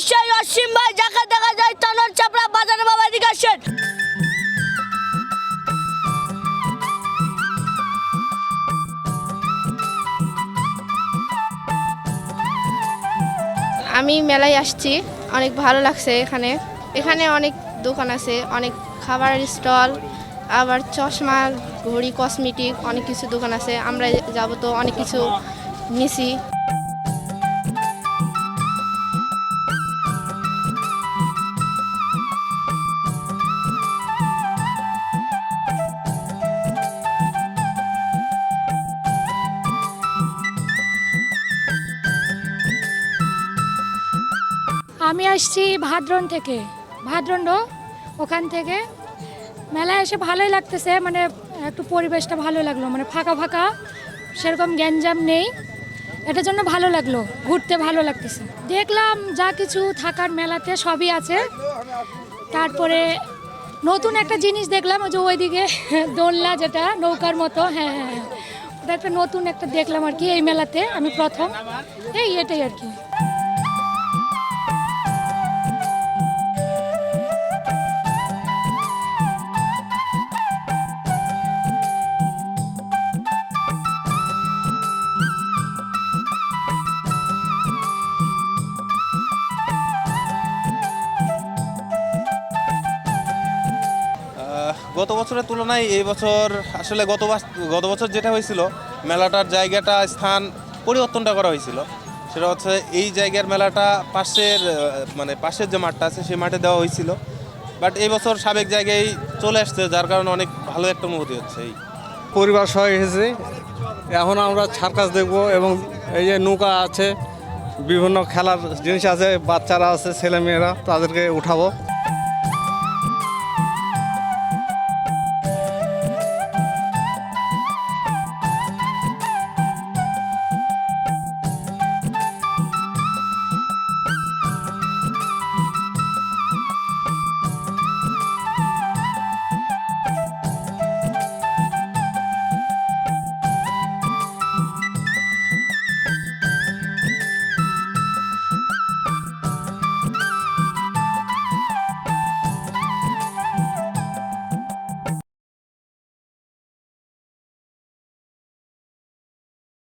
নিশ্চয়ই অসীম ভাই, যাকে দেখা যায় তনর চাপড়া বাজারে বাবা এদিকে আসেন। আমি মেলায় আসছি। অনেক ভালো লাগছে এখানে। এখানে অনেক দোকান আছে, অনেক খাবারের স্টল, আবার চশমা, ঘড়ি, কসমেটিক, অনেক কিছু দোকান আছে। আমরা যাব তো অনেক কিছু নিছি। আমি আসছি ভাদ্রন থেকে। ভাদ্রন্ড ওখান থেকে। মেলায় এসে ভালোই লাগতেছে মানে একটু পরিবেশটা ভালো লাগল মানে ফাঁকা ফাঁকা, সেরকম গ্যাঞ্জাম নেই। এটার জন্য ভালো লাগল, ঘুরতে ভালো লাগতেছে। দেখলাম যা কিছু থাকার মেলাতে সবই আছে। তারপরে নতুন একটা জিনিস দেখলাম, ওই যে ওইদিকে দোলনা যেটা, নৌকার মতো হ্যাঁ হ্যাঁ হ্যাঁ। ওটা একটা নতুন একটা দেখলাম আর কি, এই মেলাতে, আমি প্রথম। এই এটাই আর কি। গত বছরের তুলনায় এই বছর আসলে গত গত বছর যেটা হয়েছিল, মেলাটার জায়গাটা, স্থান পরিবর্তনটা করা হয়েছিল। সেটা হচ্ছে এই জায়গার মেলাটা পাশের মানে পাশের যে মাঠটা আছে, সেই মাঠে দেওয়া হয়েছিল। বাট এই বছর সাবেক জায়গায় চলে আসছে, যার কারণে অনেক ভালো একটা অনুভূতি হচ্ছে এই। পরিবার সহ এসেছি। এখন আমরা সার্কাস দেখব এবং এই যে নৌকা আছে, বিভিন্ন খেলার জিনিস আছে, বাচ্চারা আছে, ছেলেমেয়েরা, তাদেরকে উঠাবো।